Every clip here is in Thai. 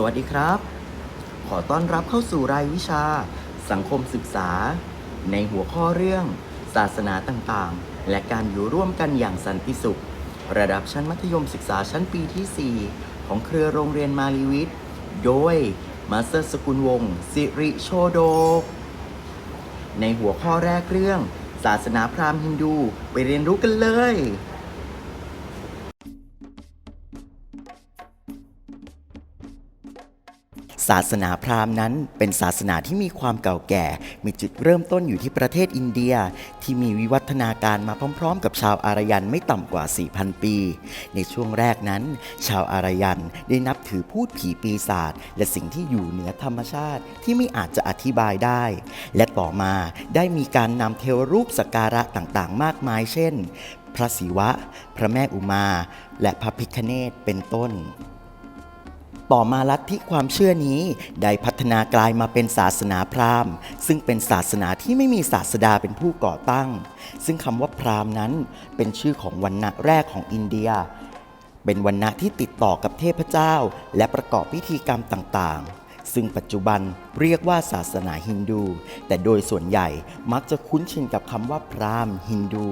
สวัสดีครับ ขอต้อนรับเข้าสู่รายวิชา สังคมศึกษา ในหัวข้อเรื่อง ศาสนาต่างๆ และการอยู่ร่วมกันอย่างสันติสุข ระดับชั้นมัธยมศึกษาชั้นปีที่ 4 ของเครือโรงเรียนมาลีวิทย์ โดยมาสเตอร์สกุลวงศ์สิริโชโดในหัวข้อแรกเรื่อง ศาสนาพราหมณ์ฮินดู ไปเรียนรู้กันเลย ศาสนาพราหมณ์นั้นเป็นศาสนาที่มีความเก่าแก่ มีจุดเริ่มต้นอยู่ที่ประเทศอินเดีย ที่มีวิวัฒนาการมาพร้อม ๆ กับชาวอารยันไม่ต่ำกว่า 4,000 ปี ในช่วงแรกนั้น ชาวอารยันได้นับถือพูดผีปีศาจและสิ่งที่อยู่เหนือธรรมชาติที่ไม่อาจจะอธิบายได้ และต่อมาได้มีการนำเทวรูปสักการะต่างๆ มากมาย เช่น พระศิวะ พระแม่อุมา และพระพิฆเนศเป็นต้น ต่อมาลัทธิความเชื่อนี้ได้พัฒนากลายมาเป็นศาสนาพราหมณ์ ซึ่งเป็นศาสนาที่ไม่มีศาสดาเป็นผู้ก่อตั้ง ซึ่งคำว่าพราหมณ์นั้นเป็นชื่อของวรรณะแรกของอินเดีย เป็นวรรณะที่ติดต่อกับเทพเจ้า และประกอบพิธีกรรมต่างๆ ซึ่งปัจจุบันเรียกว่าศาสนาฮินดู แต่โดยส่วนใหญ่มักจะคุ้นชินกับคำว่าพราหมณ์ฮินดู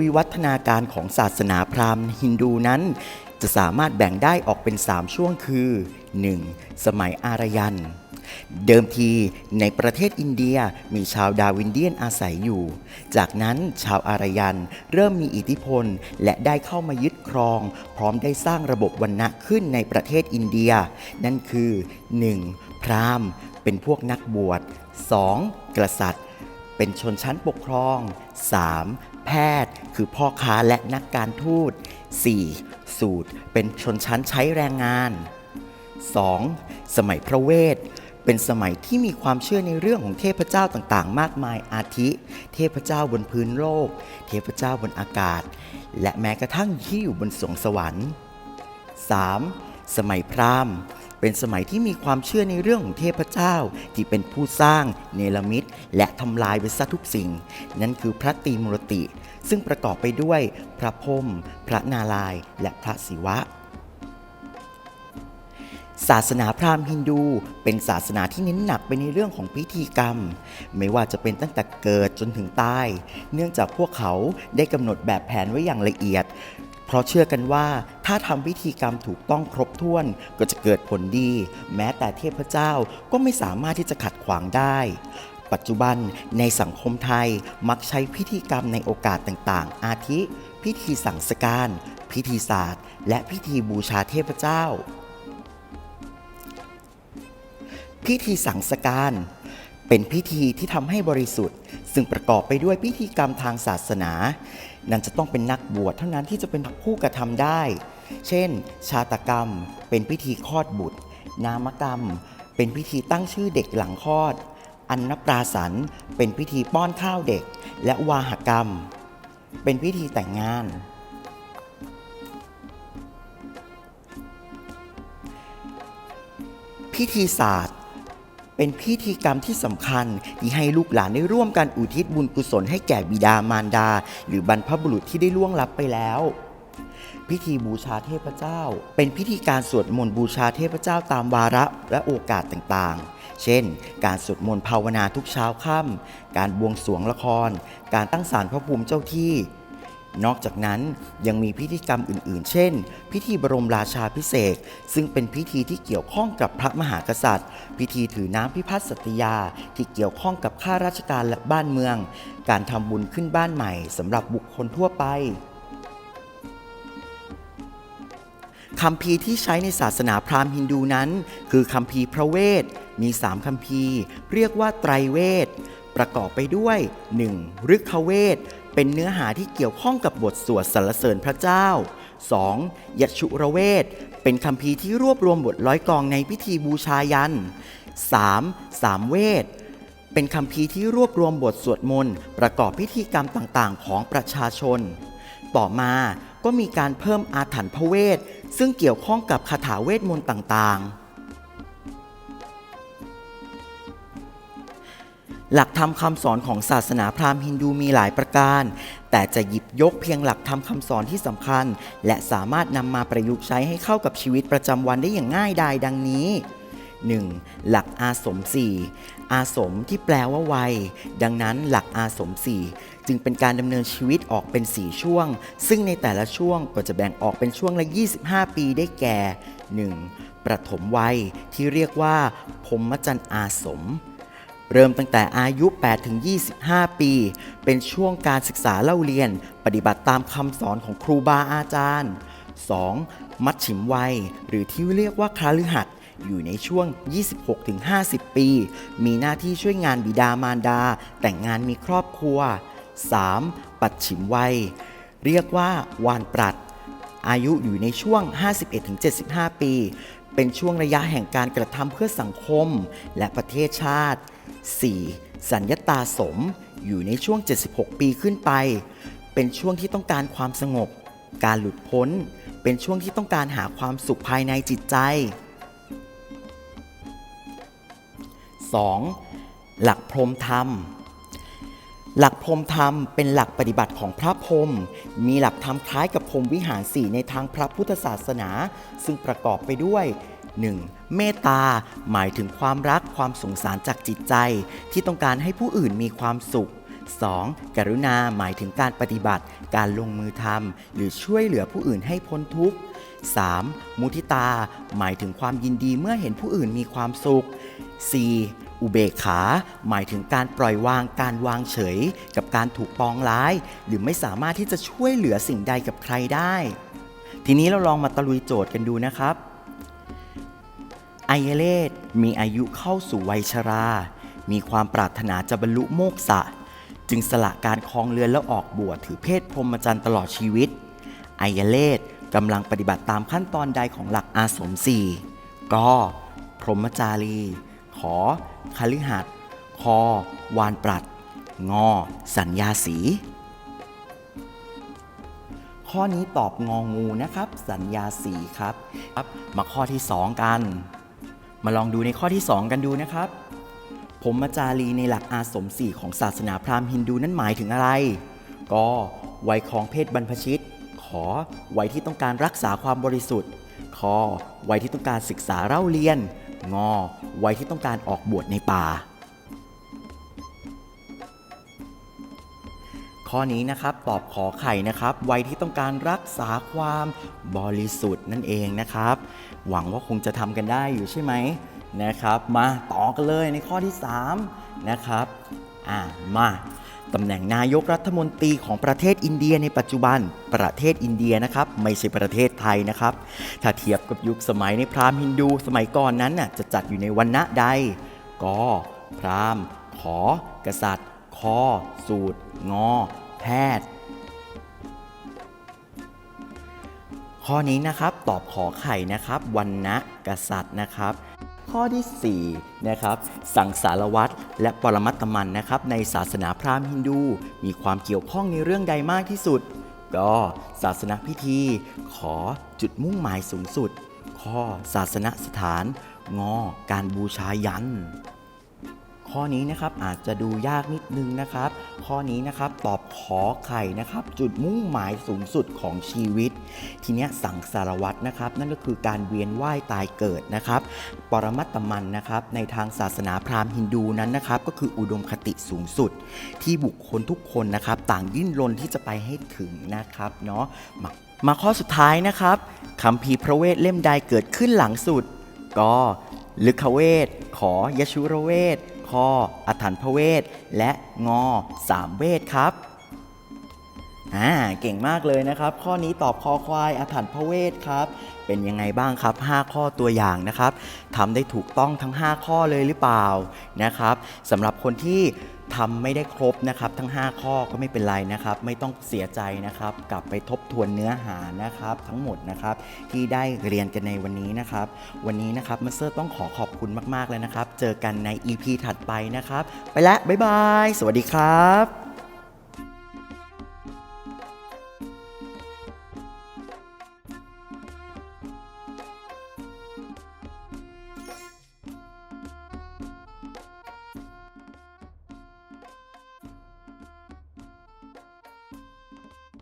วิวัฒนาการของศาสนาพราหมณ์ฮินดูนั้น จะสามารถแบ่งได้ออกเป็น 3 ช่วงคือ 1. สมัยอารยัน เดิมทีในประเทศอินเดียมีชาวดาวินเดียนอาศัยอยู่ จากนั้นชาวอารยันเริ่มมีอิทธิพล และได้เข้ามายึดครอง พร้อมได้สร้างระบบวรรณะขึ้นในประเทศอินเดีย นั่นคือ 1. พราหมณ์ เป็นพวกนักบวช 2. กษัตริย์ เป็นชนชั้นปกครอง 3. แพทย์ คือพ่อค้าและนักการทูต 4. สูตรเป็นชนชั้นใช้แรงงาน 2. สมัยพระเวท เป็นสมัยที่มีความเชื่อในเรื่องของเทพเจ้าต่างๆ มากมายอาทิ เทพเจ้าบนพื้นโลก เทพเจ้าบนอากาศ และแม้กระทั่งที่อยู่บนสวงสวรรค์ 3. สมัยพราหมณ์ เป็นสมัยที่มีความเชื่อในเรื่องของเทพเจ้า ที่เป็นผู้สร้าง เนรมิต และทำลายไปซะทุกสิ่ง นั่นคือพระตรีมุรติ ซึ่งประกอบไปด้วยพระพรมพระนารายณ์และพระศิวะศาสนาพราหมณ์ฮินดูเป็นศาสนาที่เน้นหนักไปในเรื่องของพิธีกรรม ไม่ว่าจะเป็นตั้งแต่เกิดจนถึงตาย เนื่องจากพวกเขาได้กำหนดแบบแผนไว้อย่างละเอียด ราะเชื่อกันว่าถ้าทำพิธีกรรมถูกต้องครบถ้วนก็จะเกิดผลดี แม้แต่เทพเจ้าก็ไม่สามารถที่จะขัดขวางได้ ปัจจุบันในสังคมไทยมักใช้พิธีกรรมในโอกาสต่างๆ อาทิ พิธีสังสการ พิธีศาสตร์ และพิธีบูชาเทพเจ้า พิธีสังสการเป็นพิธีที่ทำให้บริสุทธิ์ ซึ่งประกอบไปด้วยพิธีกรรมทางศาสนา นั่นจะต้องเป็นนักบวชเท่านั้นที่จะเป็นผู้กระทำได้ เช่น ชาตกรรม เป็นพิธีคลอดบุตร นามกรรม เป็นพิธีตั้งชื่อเด็กหลังคลอด อันนปราสันเป็นพิธีป้อนข้าวเด็ก และวาหกรรม เป็นพิธีแต่งงาน พิธีศาสตร์ เป็นพิธีกรรมที่สำคัญที่ให้ลูกหลานได้ร่วมกันอุทิศบุญกุศลให้แก่บิดามารดา หรือบรรพบุรุษที่ได้ล่วงลับไปแล้ว พิธีบูชาเทพเจ้า เป็นพิธีการสวดมนต์บูชาเทพเจ้าตามวาระและโอกาสต่างๆ เช่น การสวดมนต์ภาวนาทุกเช้าค่ำการบวงสรวงละคร การตั้งศาลพระภูมิเจ้าที่ นอกจากนั้นยังมีพิธีกรรมอื่น ๆ เช่น พิธีบรมราชาพิเศษ ซึ่งเป็นพิธีที่เกี่ยวข้องกับพระมหากษัตริย์ พิธีถือน้ำพิพัฒน์สัตยา ที่เกี่ยวข้องกับข้าราชการและบ้านเมือง การทำบุญขึ้นบ้านใหม่สำหรับบุคคลทั่วไปคำพีที่ใช้ในศาสนาพราหมณ์ฮินดูนั้น คือคำพีพระเวท มีสามคำพีเรียกว่าไตรเวท ประกอบไปด้วย 1. ฤกขเวท เป็นเนื้อหาที่เกี่ยวข้องกับบทสวดสรรเสริญพระเจ้า 2. ยัชุระเวท เป็นคำพีที่รวบรวมบทร้อยกองในพิธีบูชายัน 3. สามเวท เป็นคำพีที่รวบรวมบทสวดมนต์ประกอบพิธีกรรมต่างๆ ของประชาชน ต่อมาก็มีการเพิ่มอาถรรพ์พระเวท ซึ่งเกี่ยวข้องกับคาถาเวทมนต์ต่างๆ หลักธรรมคำสอนของศาสนาพราหมณ์ฮินดูมีหลายประการ แต่จะหยิบยกเพียงหลักธรรมคำสอนที่สำคัญ และสามารถนำมาประยุกต์ใช้ให้เข้ากับชีวิตประจำวันได้อย่างง่ายดายดังนี้ 1. หลักอาสม4อาสมที่แปลว่าวัย ดังนั้นหลักอาสม4จึงเป็นการดำเนินชีวิตออกเป็น 4 ช่วง ซึ่งในแต่ละช่วงก็จะแบ่งออกเป็นช่วงละ 25 ปีได้แก่ 1. ประถมวัยที่เรียกว่าพรมจรรย์อาสม เริ่มตั้งแต่อายุ 8 ถึง 25 ปี เป็นช่วงการศึกษาเล่าเรียน ปฏิบัติตามคำสอนของครูบาอาจารย์ 2. มัชฉิมวัย หรือที่เรียกว่าคาลือหัดอยู่ในช่วง 26-50 ปี มีหน้าที่ช่วยงานบิดามารดา แต่งงานมีครอบครัว 3. ปัดฉิมวัย เรียกว่าวานปรัด อายุอยู่ในช่วง 51-75 ปี เป็นช่วงระยะแห่งการกระทำเพื่อสังคมและประเทศชาติ 4. สัญญาตาสมอยู่ในช่วง 76 ปีขึ้นไป เป็นช่วงที่ต้องการความสงบ การหลุดพ้น เป็นช่วงที่ต้องการหาความสุขภายในจิตใจ 2. หลักพรมธรรม หลักพรมธรรมเป็นหลักปฏิบัติของพระพรมมีหลักธรรมคล้ายกับพรมวิหารสี่ในทางพระพุทธศาสนา ซึ่งประกอบไปด้วย 1. เมตตา หมายถึงความรักความสงสารจากจิตใจ ที่ต้องการให้ผู้อื่นมีความสุข 2. กรุณาหมายถึงการปฏิบัติ การลงมือทำหรือช่วยเหลือผู้อื่นให้พ้นทุกข์ 3. มุทิตา หมายถึงความยินดีเมื่อเห็นผู้อื่นมีความสุข 4. อุเบกขา หมายถึงการปล่อยวางการวางเฉย กับการถูกปองร้าย หรือไม่สามารถที่จะช่วยเหลือสิ่งใดกับใครได้ ทีนี้เราลองมาตะลุยโจทย์กันดูนะครับไอยเลศมีอายุเข้าสู่วัยชรา มีความปรารถนาจะบรรลุโมกษะ จึงสละการคลองเรือนแล้วออกบวชถือเพศพรหมจรรย์ตลอดชีวิตไอยเลศกำลังปฏิบัติตามขั้นตอนใดของหลักอาสมสี่ก็พรหมจารีข อคฤหัสคอ วานปรัด งอ สัญญาสี ข้อนี้ตอบงองูนะครับ สัญญาสีครับครับ มาข้อที่ 2 กัน มาลองดูในข้อที่ 2 กันดูนะครับพรหมจารีในหลักอาสมสี่ของศาสนาพราหมณ์ฮินดูนั้นหมายถึงอะไรก็วัยของเพศบรรพชิต ขอ วัยที่ต้องการรักษาความบริสุทธิ์คอวัยที่ต้องการศึกษาเล่าเรียน งอไวัยที่ต้องการออกบวชในป่า ข้อนี้นะครับตอบขอไข่นะครับไวัยที่ต้องการรักษาความบริสุทธิ์นั่นเองนะครับ หวังว่าคงจะทำกันได้อยู่ใช่ไหมนะครับ มาต่อกันเลยในข้อที่ 3 นะครับ อ่ามา ตำแหน่งนายกรัฐมนตรีของประเทศอินเดียในปัจจุบัน ประเทศอินเดียนะครับ ไม่ใช่ประเทศไทยนะครับ ถ้าเทียบกับยุคสมัยในพราหมณ์ฮินดูสมัยก่อนนั้นน่ะจะจัดอยู่ในวันณะใดกพราหมณ์ ขอ กษัตริย์ คอ สูตร งอ แพทย์ ข้อนี้นะครับตอบขอไข่นะครับวันนะกษัตริย์นะครับ ข้อทีสี่4นะครับสังสารวัตรและปรมัตมันนะครับในศาสนาพราหมณ์ฮินดู มีความเกี่ยวข้องในเรื่องใดมากที่สุด ก็ศาสนาพิธี ขอจุดมุ่งหมายสูงสุด ข้อศาสนสถาน งอการบูชายัน ข้อนี้นะครับอาจจะดูยากนิดนึงนะครับ ข้อนี้นะครับ ตอบขอไข่นะครับ จุดมุ่งหมายสูงสุดของชีวิต ทีเนี้ยสังสารวัตรนะครับ นั่นก็คือการเวียนว่ายตายเกิดนะครับ ปรมัตตมันนะครับ ในทางศาสนาพราหมณ์ฮินดูนั้นนะครับ ก็คืออุดมคติสูงสุด ที่บุคคลทุกคนนะครับ ต่างดิ้นรนที่จะไปให้ถึงนะครับเนาะมามาข้อสุดท้ายนะครับคัมภีพระเวทเล่มใดเกิดขึ้นหลังสุด ก็ลึกเวทขอยชุรเวท คออัถันพเวทและงอสามเวทครับ อ่าเก่งมากเลยนะครับ ข้อนี้ตอบคอควายอาถรรพ์พระเวทครับ เป็นยังไงบ้างครับ 5 ข้อตัวอย่างนะครับทำได้ถูกต้องทั้ง 5 ข้อเลยหรือเปล่านะครับสำหรับคนที่ทำไม่ได้ครบนะครับ ทั้ง 5 ข้อก็ไม่เป็นไรนะครับ ไม่ต้องเสียใจนะครับ กลับไปทบทวนเนื้อหานะครับ ทั้งหมดนะครับ ที่ได้เรียนกันในวันนี้นะครับ วันนี้นะครับมาสเตอร์ต้องขอขอบคุณมากๆเลยนะครับ เจอกันใน EP ถัดไปนะครับ ไปแล้วบ๊ายบาย สวัสดีครับ